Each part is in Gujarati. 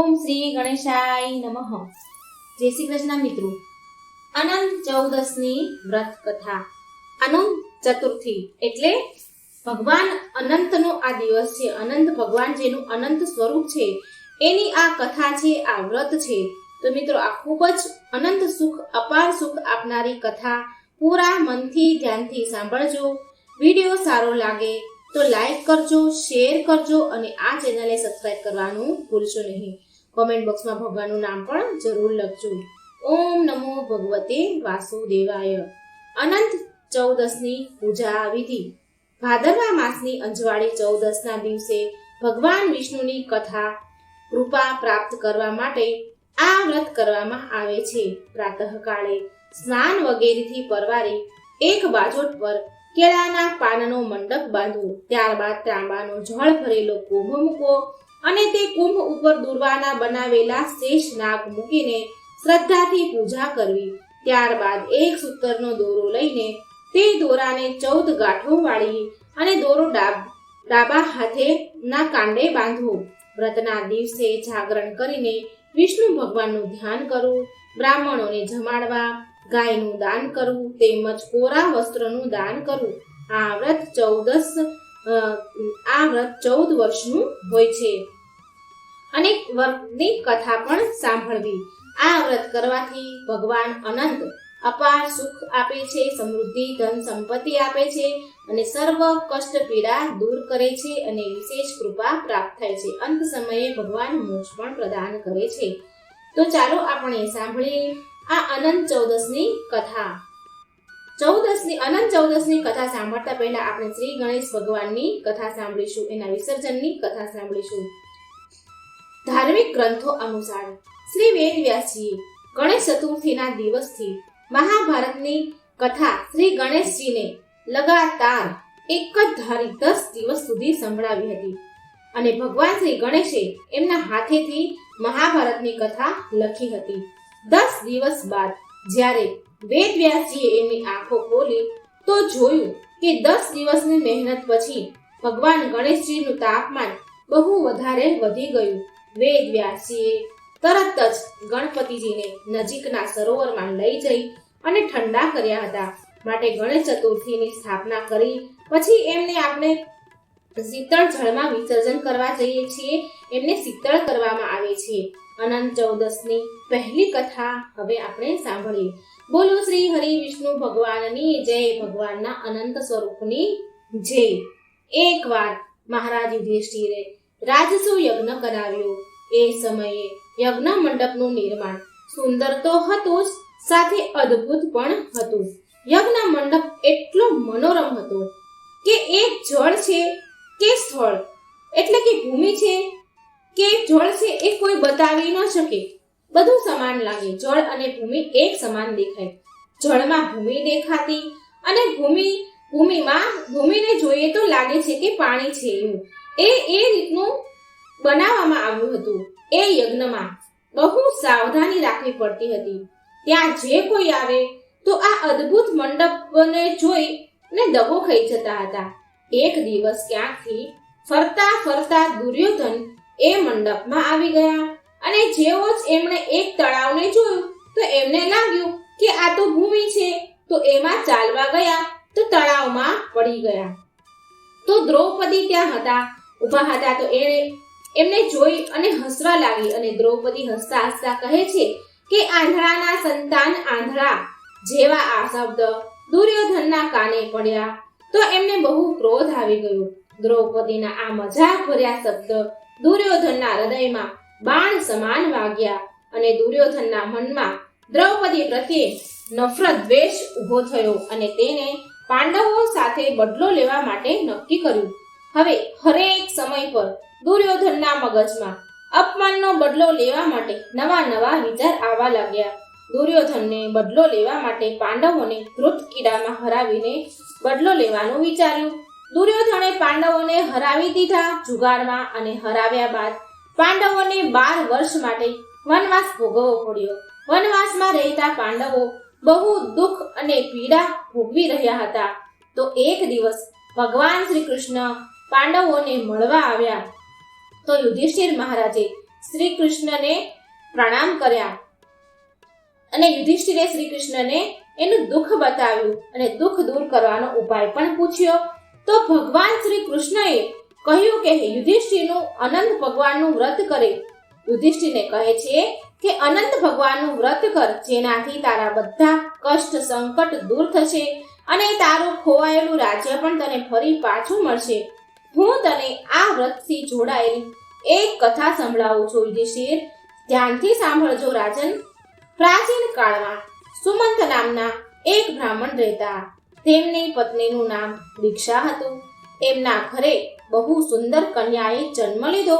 ઓમ શ્રી ગણેશાય નમઃ. જય શ્રી કૃષ્ણ મિત્રો. અનંત ચૌદસની વ્રત કથા. અનંત ચતુર્થી એટલે ભગવાન અનંતનો આ દિવસ છે. અનંત ભગવાન જેનું અનંત સ્વરૂપ છે. એની આ કથા છે, આ વ્રત છે. તો મિત્રો, આ ખૂબ જ અનંત સુખ, અપાર સુખ આપનારી કથા. પૂરા મનથી, ધ્યાનથી સાંભળજો. વીડિયો સારો લાગે તો લાઈક કરજો, શેર કરજો અને આ ચેનલને સબસ્ક્રાઇબ કરવાનું ભૂલશો નહીં. કોમેન્ટ બોક્સમાં ભગવાનનું નામ પણ જરૂર લખજો. ઓમ નમો ભગવતે વાસુદેવાય. અનંત ચૌદસની પૂજા વિધિ ભાદરવા માસની અંજવાળી ચૌદસના દિવસે ભગવાન વિષ્ણુની કથા કૃપા પ્રાપ્ત કરવા માટે આ વ્રત કરવામાં આવે છે. પ્રાતઃકાળે સ્નાન વગેરેથી પરવારે એક બાજોટ પર કેળાના પાનનો મંડપ બાંધવો ત્યારબાદ તાંબાનો જળ ભરેલો કુંભ મૂકો. અને તે કુંભ ઉપર દુર્વાના બનાવેલા શેષ નાગ મૂકીને શ્રદ્ધાથી પૂજા કરવી. ત્યારબાદ એક સૂતરનો દોરો લઈને તે દોરાને ચૌદ ગાંઠો વાળી અને દોરો ડાબ હાથે ના કાંડે બાંધવો. વ્રતના દિવસે જાગરણ કરીને વિષ્ણુ ભગવાનનું ધ્યાન કરવું, બ્રાહ્મણોને જમાડવા, ગાયનું દાન કરવું, તેમજ કોરા વસ્ત્રનું દાન કરવું. આ વ્રત ચૌદસ આ વ્રત ચૌદ વર્ષનું હોય છે. અને વ્રતની કથા પણ સાંભળવી. આ વ્રત કરવાથી ભગવાન અનંત અપાર સુખ આપે છે, સમૃદ્ધિ, ધન સંપત્તિ આપે છે અને સર્વ કષ્ટ પીડા દૂર કરે છે અને વિશેષ કૃપા પ્રાપ્ત થાય છે. અંત સમયે ભગવાન મોક્ષ પણ પ્રદાન કરે છે. તો ચાલો આપણે સાંભળીએ આ અનંત ચૌદસની કથા. ચૌદસની અનંત ચૌદસની કથા સાંભળતા પહેલા આપણે શ્રી ગણેશ ભગવાનની કથા સાંભળીશું, એના વિસર્જનની કથા સાંભળીશું. ધાર્મિક ગ્રંથો અનુસાર, શ્રી વેદવ્યાસજીએ ગણેશ ચતુર્થીના દિવસથી મહાભારતની કથા શ્રી ગણેશજીને લગાતાર એક જ ધારી દસ દિવસ સુધી સંભળાવી હતી અને ભગવાન શ્રી ગણેશે એમના હાથેથી મહાભારતની કથા લખી હતી. દસ દિવસ બાદ જ્યારે વેદ વ્યાસજીએ એમની આંખો ખોલી તો જોયું કે દસ દિવસની મહેનત પછી ભગવાન ગણેશજીનું તાપમાન બહુ વધારે વધી ગયું. વેદ વ્યાસજીએ તરત જ ગણપતિજીને નજીકના સરોવરમાં લઈ જઈ અને ઠંડા કર્યા હતા. માટે ગણેશ ચતુર્થીની સ્થાપના કરી. પછી એમને આપણે શીતળ જળમાં વિસર્જન કરવા જઈએ છીએ, એમને શીતળ કરવામાં આવે છે. અનંત ચૌદસની પહેલી કથા હવે આપણે સાંભળીએ. બોલો શ્રી હરિ વિષ્ણુ ભગવાનની જય, ભગવાનના અનંત સ્વરૂપની જય. એકવાર મહારાજ યુધિષ્ઠિરે રાજસુ યજ્ઞ કરાવ્યો. એ સમયે યજ્ઞ મંડપનું નિર્માણ સુંદર તો હતું જ, સાથે અદ્ભુત પણ હતું. યજ્ઞ મંડપ એટલો મનોરમ હતો કે એક જળ છે કે સ્થળ? એટલે કે ભૂમિ છે? કે જળ છે એ કોઈ બતાવી ન શકે? બધું સમાન લાગે. જળ અને ભૂમિ એક સમાન દેખાય. જળમાં ભૂમિ દેખાતી અને ભૂમિ, ભૂમિમાં, ભૂમિને જોઈએ તો લાગે છે કે પાણી છે એવું. એ એ રીતનું બનાવવામાં આવ્યું હતું. એ યજ્ઞમાં બહુ સાવધાની રાખવી પડતી હતી. ત્યાં જે કોઈ આવે તો આ અદ્ભુત મંડપને જોઈ ને દગો ખાઈ જતા હતા. એક દિવસ ક્યાંકથી ફરતા ફરતા દુર્યોધન એ મંડપમાં આવી ગયા અને જેવો જ એમણે એક તળાવને જોયું, તો એમને લાગ્યું કે આ તો ભૂમિ છે, તો એમાં ચાલવા ગયા, તો તળાવમાં પડી ગયા. તો દ્રૌપદી ત્યાં હતા, ઊભા હતા તો એણે એમને જોઈ અને હસવા લાગી અને દ્રૌપદી હસતા હસતા કહે છે કે આંધળાના સંતાન આંધળા જેવા આ શબ્દ દુર્યોધનના કાને પડ્યા. તો એમને બહુ ક્રોધ આવી ગયો. દ્રૌપદીના આ મજાક ભર્યા શબ્દ દુર્યોધનના હૃદયમાં બાણ સમાન વાગ્યા અને દુર્યોધનના મનમાં દ્રૌપદી પ્રત્યે નફરત દ્વેષ ઊભો થયો અને તેને પાંડવો સાથે બદલો લેવા માટે નક્કી કર્યું. હવે હરેક સમય પર દુર્યોધનના મગજમાં અપમાનનો બદલો લેવા માટે નવા નવા વિચાર આવવા લાગ્યા. દુર્યોધનને બદલો લેવા માટે પાંડવોને ધૃત કીડામાં હરાવીને બદલો લેવાનું વિચાર્યું. દુર્યોધને પાંડવોને હરાવી દીધા જુગારમાં અને હરાવ્યા બાદ પાંડવોને બાર વર્ષ માટે વનવાસ ભોગવવો પડ્યો. વનવાસમાં રહેતા પાંડવો બહુ દુઃખ અને પીડા ભોગવી રહ્યા હતા. તો એક દિવસ ભગવાન શ્રી કૃષ્ણ પાંડવોને મળવા આવ્યા. તો યુધિષ્ઠિર મહારાજે શ્રી કૃષ્ણને પ્રણામ કર્યા. અને યુધિષ્ઠિરે શ્રી કૃષ્ણને એનું દુઃખ બતાવ્યું અને દુઃખ દૂર કરવાનો ઉપાય પણ પૂછ્યો. તો ભગવાન શ્રી કૃષ્ણએ કહ્યું કે યુધિષ્ઠિરનું અનંત ભગવાનનું વ્રત કરે. યુધિષ્ઠિરને કહે છે કે અનંત ભગવાનનું વ્રત કર, જેનાથી તારા બધા કષ્ટ સંકટ દૂર થશે અને તારું ખોવાયેલું રાજ્ય પણ તને ફરી પાછું મળશે. હું તને આ વ્રતથી જોડાયેલી એક કથા સંભળાવું છું યુધિષ્ઠિર. ધ્યાનથી સાંભળજો, રાજન. પ્રાચીન કાળમાં સુમંત નામના એક બ્રાહ્મણ રહેતા. તેમની પત્નીનું નામ દીક્ષા હતું. એમના ઘરે બહુ સુંદર કન્યાએ જન્મ લીધો.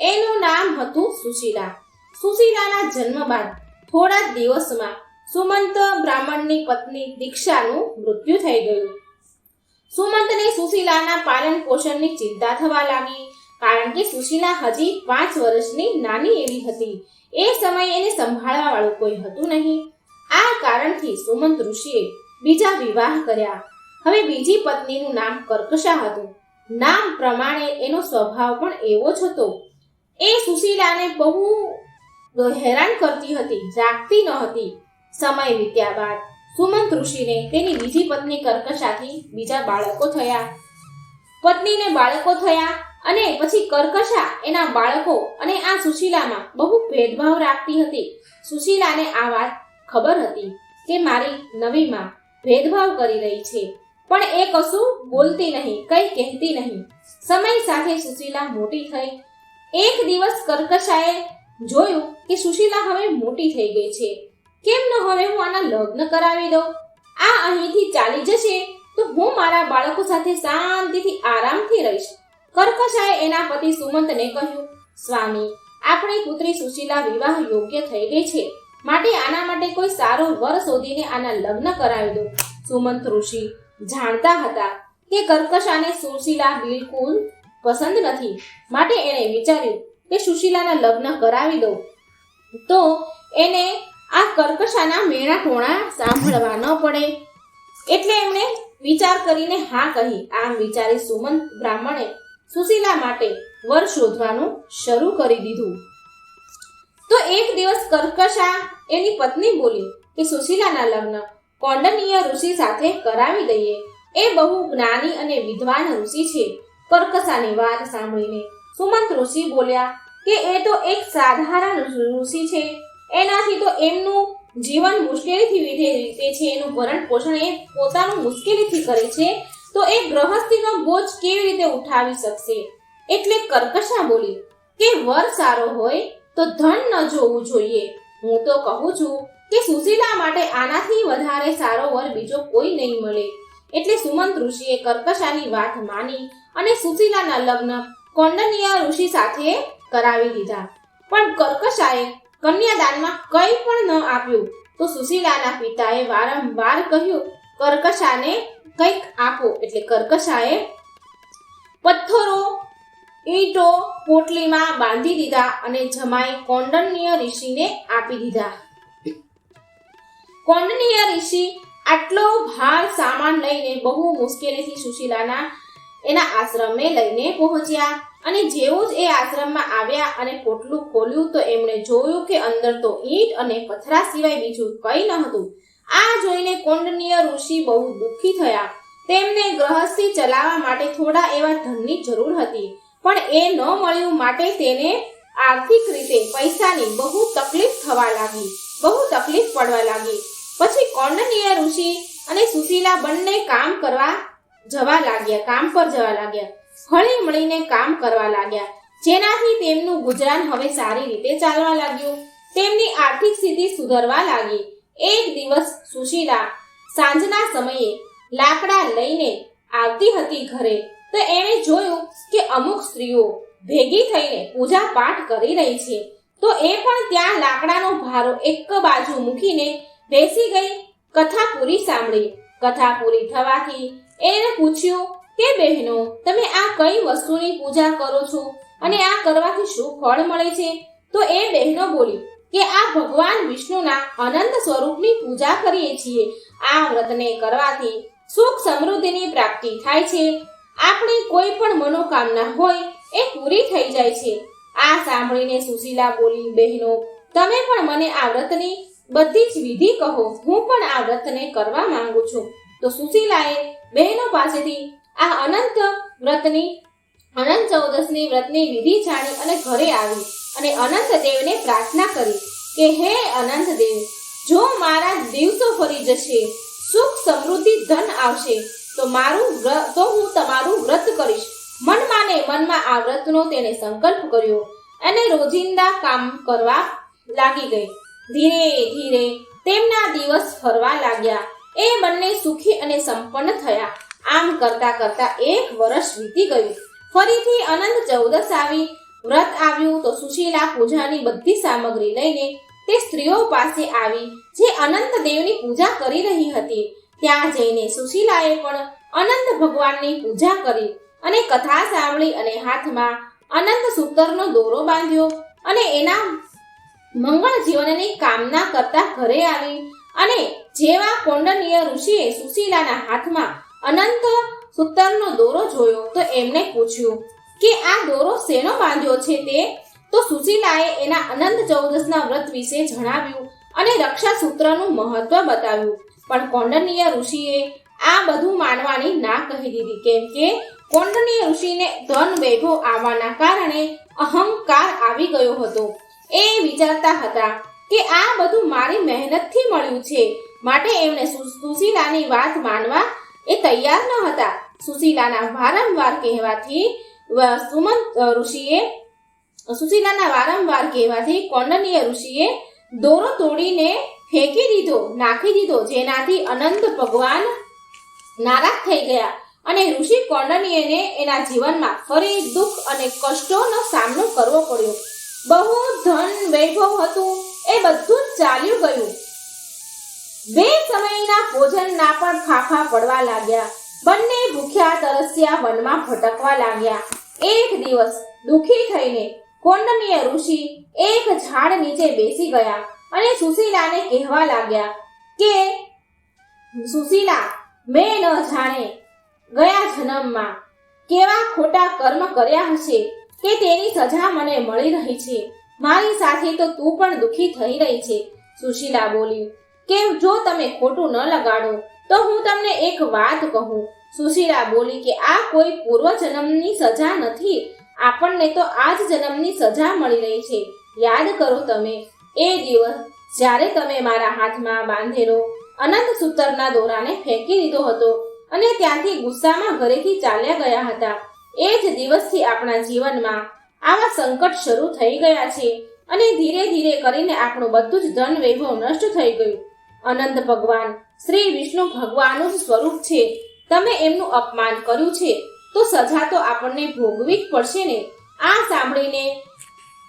એનું નામ હતું સુશીલા. સુશીલાના જન્મ બાદ થોડા દિવસમાં સુમંત બ્રાહ્મણની પત્ની દીક્ષાનું મૃત્યુ થઈ ગયું. સુમંતને સુશીલાના પાલન પોષણની ચિંતા થવા લાગી, કારણ કે સુશીલા હજી પાંચ વર્ષની નાની એવી હતી. એ સમયે એને સંભાળવા વાળું કોઈ હતું નહીં. આ કારણથી સુમંત ઋષિએ બીજા વિવાહ કર્યા. હવે બીજી પત્નીનું નામ કર્કશા હતું. નામ પ્રમાણે એનો સ્વભાવ પણ એવો જ હતો. એ સુશીલાને બહુ હેરાન કરતી હતી રાખતી ન હતી. સમય વીત્યા બાદ સુમંત ઋષિને તેની બીજી પત્ની કર્કશાથી બીજા બાળકો થયા. પત્નીને બાળકો થયા અને પછી કર્કશા એના બાળકો અને આ સુશીલામાં બહુ ભેદભાવ રાખતી હતી. સુશીલાને આ વાત ખબર હતી કે મારી નવી માં ભેદભાવ કરી રહી છે. પણ એ કશું બોલતી નહીં, કંઈ કહેતી નહીં. સમય સાથે સુશીલા મોટી થઈ. એક દિવસ કર્કશાએ જોયું કે સુશીલા હવે મોટી થઈ ગઈ છે. કેમ ન હવે હું આના લગ્ન કરાવી દઉં? આ અહીંથી ચાલી જશે તો હું મારા બાળકો સાથે શાંતિથી આરામથી રહીશ. કર્કશાએ એના પતિ સુમંતને કહ્યું, સ્વામી, આપણી પુત્રી સુશીલા વિવાહ યોગ્ય થઈ ગઈ છે. માટે આના માટે કોઈ સારો વર શોધીને આના લગ્ન કરાવી દો. સુમંત ઋષિ જાણતા હતા કે કર્કશાને સુશીલા બિલકુલ પસંદ નથી. માટે એણે વિચાર્યું કે સુશીલાના લગ્ન કરાવી દો. તો એને આ કર્કશાના મેણા ટોણા સાંભળવા ન પડે. એટલે એમણે વિચાર કરીને હા કહી. આમ વિચારી સુમંત બ્રાહ્મણે સુશીલા માટે વર શોધવાનું શરૂ કરી દીધું. તો એક દિવસ કર્કશા એની પત્ની બોલી કે સુશીલાના લગ્ન કોંડનીય ઋષિ સાથે કરાવી દઈએ. એ બહુ જ્ઞાની અને વિદ્વાન ઋષિ છે. કર્કશાની વાત સાંભળીને સુમંત ઋષિ બોલ્યા કે એ તો એક સાધારણ ઋષિ છે. એનાથી તો એમનું જીવન મુશ્કેલીથી વિધે રીતે છે. એનું ભરણ પોષણ એ પોતાનું મુશ્કેલીથી કરે છે. તો એ ગ્રહસ્થીનો બોજ કેવી રીતે ઉઠાવી શકશે? એટલે કર્કશા બોલી, કે વર સારો હોય તો ધન ન જોવું જોઈએ. હું તો કહું છું કે સુશીલા માટે આનાથી વધારે સારો વર બીજો કોઈ નહીં મળે. એટલે સુમંત ઋષિએ કર્કશાની વાત માની અને સુશીલાના લગ્ન કોંડનીય ઋષિ સાથે કરાવી દીધા. પણ કર્કશાએ કન્યાદાનમાં કંઈ પણ ન આપ્યું તો સુશીલાના પિતાએ વારંવાર કહ્યું કર્કશાને કંઈક આપો. એટલે કર્કશાએ પથ્થરો, ઈંટો, પોટલીમાં બાંધી દીધા અને જમાઈ કોંડનીય ઋષિને આપી દીધા. કોંડનીય ઋષિ આટલો ભાર સામાન લઈને બહુ મુશ્કેલીથી સુશીલાના એના આશ્રમે લઈને પહોંચ્યા અને જેવું જ એ આશ્રમમાં આવ્યા અને પોટલું ખોલ્યું તો એમણે જોયું કે અંદર તો ઈંટ અને પથરા સિવાય બીજું કંઈ ન હતું. આ જોઈને કોંડનીય ઋષિ બહુ દુઃખી થયા. તેમને ગ્રહસ્થી ચલાવવા માટે થોડા એવા ધનની જરૂર હતી, પણ એ ન મળ્યું માટે તેને આર્થિક રીતે પૈસાની બહુ તકલીફ થવા લાગી, બહુ તકલીફ પડવા લાગી. પછી કૌંડનીય ઋષિ અને સુશીલા બંને કામ કરવા જવા લાગ્યા, કામ પર જવા લાગ્યા. હળી મળીને કામ કરવા લાગ્યા. જેનાથી તેમનું ગુજરાન હવે સારી રીતે ચાલવા લાગ્યું. તેમની આર્થિક સ્થિતિ સુધરવા લાગી. એક દિવસ સુશીલા સાંજના સમયે લાકડા લઈને આવતી હતી ઘરે. તો એણે જોયું કે અમુક સ્ત્રીઓ ભેગી થઈને પૂજા પાઠ કરી રહી છે. તો એ પણ ત્યાં લાકડાનો ભારો એક બાજુ મૂકીને બેસી ગઈ કથા પૂરી સાંભળી. કથા પૂરી થવાથી એને પૂછ્યું કે બહેનો, તમે આ કઈ વસ્તુની પૂજા કરો છો? અને આ કરવાથી શું ફળ મળે છે? તો એ બહેનો બોલી કે આ ભગવાન વિષ્ણુના અનંત સ્વરૂપની પૂજા કરીએ છીએ. આ વ્રતને કરવાથી સુખ સમૃદ્ધિની પ્રાપ્તિ થાય છે. આપણી કોઈ પણ મનોકામના હોય એ પૂરી થઈ જાય છે. આ સાંભળીને સુશીલા બોલી, બહેનો, તમે પણ મને આ વ્રતની બધી જ વિધિ કહો. હું પણ આ વ્રતને કરવા માંગુ છું. તો સુશીલાએ બહેનો પાસેથી આ અનંત વ્રતની અનંત ચૌદસની વ્રતની વિધિ જાણી અને ઘરે આવી અને અનંત દેવને પ્રાર્થના કરી કે, હે અનંત દેવ જો મારા દિવસો ફરી જશે, સુખ સમૃદ્ધિ ધન આવશે, તો મારું વ્રત તો હું તમારું વ્રત કરીશ. મનમાને મનમાં આ વ્રતનો તેને સંકલ્પ કર્યો અને રોજિંદા કામ કરવા લાગી ગઈ. ધીરે ધીરે તેમના દિવસ ફરવા લાગ્યા. એ બંને સુખી અને સંપન્ન થયા. આમ કરતા કરતા એક વર્ષ વીતી ગયું. ફરીથી અનંત ચૌદસ આવી, વ્રત આવ્યું તો સુશીલા પૂજાની બધી સામગ્રી લઈને તે સ્ત્રીઓ પાસે આવી, જે અનંત દેવની પૂજા કરી રહી હતી. ત્યાં જઈને સુશીલાએ પણ અનંત ભગવાનની પૂજા કરી અને કથા સાંભળી અને હાથમાં અનંત સૂતરનો દોરો બાંધ્યો અને એના મંગળ જીવનની કામના કરતા ઘરે આવી અને જેવા કોંડનીય ઋષિએ સુશીલાના હાથમાં અનંત સૂતરનો દોરો જોયો તો એમને પૂછ્યું કે આ દોરો શેનો બાંધ્યો છે તે? તો સુશીલાએ એના અનંત ચૌદસના વ્રત વિશે જણાવ્યું અને રક્ષા સૂત્રનું મહત્વ બતાવ્યું. પણ કોંડનીય ઋષિએ આ બધું માનવાની ના કહી દીધી, કેમ કે કોંડનીય ઋષિને ધન વૈભવ આવવાના કારણે અહંકાર આવી ગયો હતો. એ વિચારતા હતા કે આ બધું મારી મહેનતથી મળ્યું છે. માટે એમણે સુશીલાની વાત માનવા એ તૈયાર ન હતા. સુશીલાના વારંવાર કહેવાથી સુમંત ઋષિએ, સુશીલાના વારંવાર કહેવાથી કોંડનીય ઋષિએ દોરો તોડીને ફેંકી દીધો, નાખી દીધો, જેનાથી અનંત ભગવાન નારાજ થઈ ગયા. અને ઋષિ કોંડનીયને એના જીવનમાં ફરી દુઃખ અને કષ્ટોનો સામનો કરવો પડ્યો. બહુ ધન વૈભવ હતું, એ બધું ચાલ્યું ગયું. બે સમયના ભોજનના પણ ફાફા પડવા લાગ્યા. બંને ભૂખ્યા, તરસ્યા, વનમાં ભટકવા લાગ્યા. એક દિવસ દુખી થઈને કોંડમીય ઋષિ એક ઝાડ નીચે બેસી ગયા અને સુશીલાને કહેવા લાગ્યા કે, સુશીલા, મેં ન જાણે ગયા જન્મમાં કેવા ખોટા કર્મ કર્યા હશે કે તેની સજા મને મળી રહી છે. મારી સાથે તો તું પણ દુખી થઈ રહી છે. સુશીલા બોલી કે જો તમે ખોટું ન લગાડો, તો હું તમને એક વાત કહું. સુશીલા બોલી કે આ કોઈ પૂર્વ જન્મની સજા નથી. આપણને તો આ જ જન્મની સજા મળી રહી છે. યાદ કરો તમે, એ દિવસ જ્યારે તમે મારા હાથમાં બાંધેલો અનંત સૂતરના દોરાને ફેંકી દીધો હતો અને ત્યાંથી ગુસ્સામાં ઘરેથી ચાલ્યા ગયા હતા. એ જ દિવસથી આપણા જીવનમાં આવા સંકટ શરૂ થઈ ગયા છે અને ધીરે ધીરે કરીને આપણું બધું જ ધન વૈભવ નષ્ટ થઈ ગયું. અનંત ભગવાન. શ્રી વિષ્ણુ ભગવાનનું સ્વરૂપ છે. તમે એમનું અપમાન કર્યું છે. તો સજા તો આપણને ભોગવી જ પડશે ને. આ સાંભળીને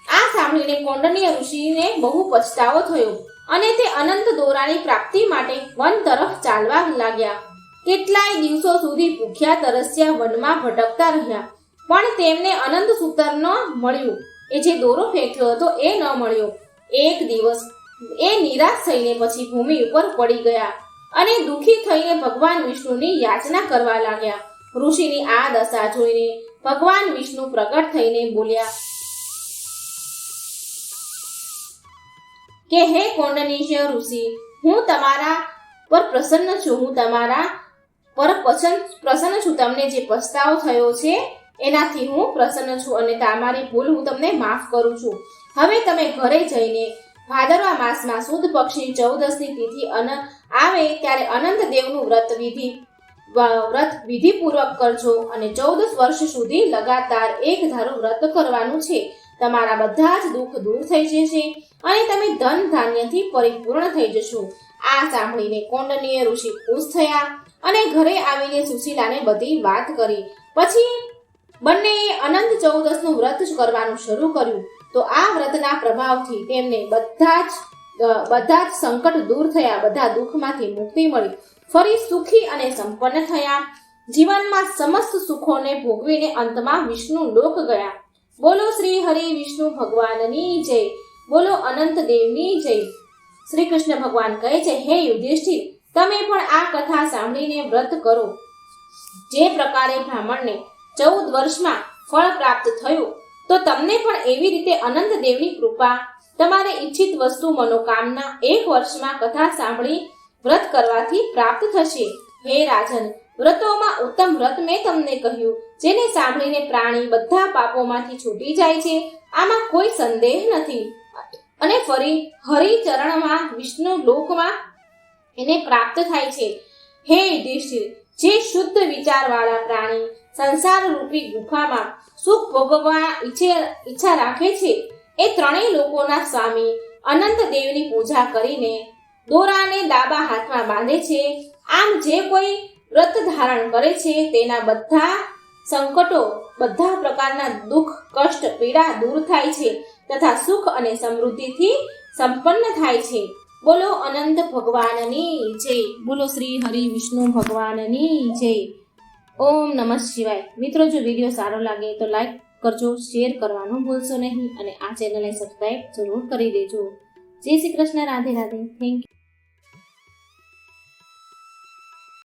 આ સાંભળીને કોંડનીય ઋષિને બહુ પછતાવો થયો અને તે અનંત દોરાની પ્રાપ્તિ માટે વન તરફ ચાલવા લાગ્યા. કેટલાય દિવસો સુધી ભૂખ્યા તરસ્યા વનમાં ભટકતા રહ્યા. પણ તેમને અનંત સૂતર ન મળ્યું. એ જે દોરો ફેંક્યો હતો એ ન મળ્યો. એક દિવસ એ નિરાશ થઈને પછી ભૂમિ ઉપર પડી ગયા અને દુઃખી થઈને ભગવાન વિષ્ણુની યાચના કરવા લાગ્યા. ઋષિની આ દશા જોઈને ભગવાન વિષ્ણુ પ્રગટ થઈને બોલ્યા, કે હે કોંડનીશ્ય ઋષિ, હું તમારા પર પ્રસન્ન છું, હું તમારા પર પ્રસન્ન છું. તમને જે પસ્તાવો થયો છે, એનાથી હું પ્રસન્ન છું અને તમારી ભૂલ હું તમને માફ કરું છું. હવે તમે ઘરે જઈને ભાદરવા માસમાં સુદ પક્ષની ચૌદસની તિથિ અન, આવે ત્યારે અનંત દેવનું વ્રત વિધિ વ્રત વિધિપૂર્વક કરજો અને ચૌદસ વર્ષ સુધી લગાતાર એક ધારું વ્રત કરવાનું છે. તમારા બધા જ દુઃખ દૂર થઈ જશે અને તમે ધન ધાન્યથી પરિપૂર્ણ થઈ જશો. આ સાંભળીને કોંડનીય ઋષિ ખુશ થયા અને ઘરે આવીને સુશીલાને બધી વાત કરી. પછી બંનેએ અનંત ચૌદસનું વ્રત કરવાનું શરૂ કર્યું. તો આ વ્રતના પ્રભાવથી તેમને બધા જ બધા જ સંકટ દૂર થયા, બધા દુઃખમાંથી મુક્તિ મળી. ફરી સુખી અને સંપન્ન થયા. જીવનમાં સમસ્ત સુખોને ભોગવીને અંતમાં વિષ્ણુ લોક ગયા. બોલો શ્રી હરિ વિષ્ણુ ભગવાનની જય. બોલો અનંત દેવની જય. શ્રી કૃષ્ણ ભગવાન કહે છે, હે યુધિષ્ઠિર, તમે પણ આ કથા સાંભળીને વ્રત કરો. જે પ્રકારે બ્રાહ્મણને ચૌદ વર્ષમાં ફળ પ્રાપ્ત થયું તો તમને પણ એવી રીતે અનંત દેવની કૃપા, તમારે ઈચ્છિત વસ્તુ મનોકામના એક વર્ષમાં કથા સાંભળી વ્રત કરવાથી પ્રાપ્ત થશે. હે રાજન, વ્રતોમાં ઉત્તમ વ્રત મેં તમને કહ્યું, જેને સાંભળીને પ્રાણી બધા પાપોમાંથી છૂટી જાય છે, આમાં કોઈ સંદેહ નથી. અને ફરી, હરિચરણમાં વિષ્ણુ લોકમાં એને પ્રાપ્ત થાય છે. હે યુધિષ્ઠિર, જે શુદ્ધ વિચારવાળા પ્રાણી સંસાર રૂપી ગુફામાં સુખ ભોગવવા ઈચ્છે- ઈચ્છા રાખે છે. એ ત્રણેય લોકોના સ્વામી અનંત દેવની પૂજા કરીને દોરાને ડાબા હાથમાં બાંધે છે. આમ જે કોઈ વ્રત ધારણ કરે છે તેના બધા સંકટો, બધા પ્રકારના દુઃખ, કષ્ટ, પીડા દૂર થાય છે તથા સુખ અને સમૃદ્ધિથી સંપન્ન થાય છે. બોલો અનંત ભગવાનની જય. બોલો શ્રી હરિ વિષ્ણુ ભગવાનની જય. ઓમ નમઃ શિવાય. મિત્રો, જો વીડિયો સારો લાગે તો લાઈક કરજો શેર કરવાનું ભૂલશો નહીં અને આ ચેનલને સબસ્ક્રાઈબ જરૂર કરી દેજો. જય શ્રી કૃષ્ણ, રાધે રાધે. Thank you